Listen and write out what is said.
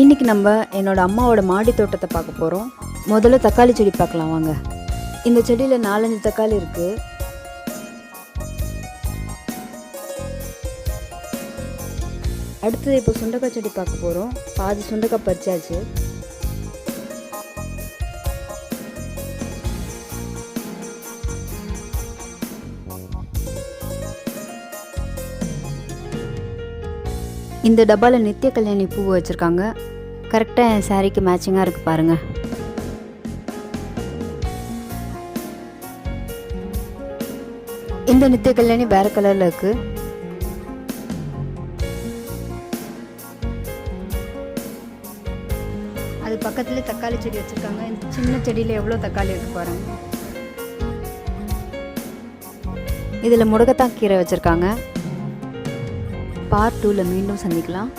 இன்றைக்கி நம்ம என்னோட அம்மாவோட மாடி தோட்டத்தை பார்க்க போகிறோம் முதல்ல தக்காளி செடி பார்க்கலாம் வாங்க. இந்த செடியில் நாலஞ்சு தக்காளி இருக்குது அடுத்தது இப்போ சுண்டக்காய் செடி பார்க்க போகிறோம் பாதி சுண்டக்காய் பறிச்சாச்சு. இந்த டப்பாவில் நித்திய கல்யாணி பூ வச்சுருக்காங்க. கரெக்டாக என் சாரீக்கு மேட்சிங்காக இருக்குது பாருங்கள் இந்த நித்திய கல்யாணி வேறு கலரில் இருக்குது அது பக்கத்தில் தக்காளி செடி வச்சுருக்காங்க. இந்த சின்ன செடியில் எவ்வளோ தக்காளி இருக்குது பாருங்க. இதில் முடக்கத்தான் கீரை வச்சுருக்காங்க. பார்ட் டூவில் மீண்டும் சந்திக்கலாம்.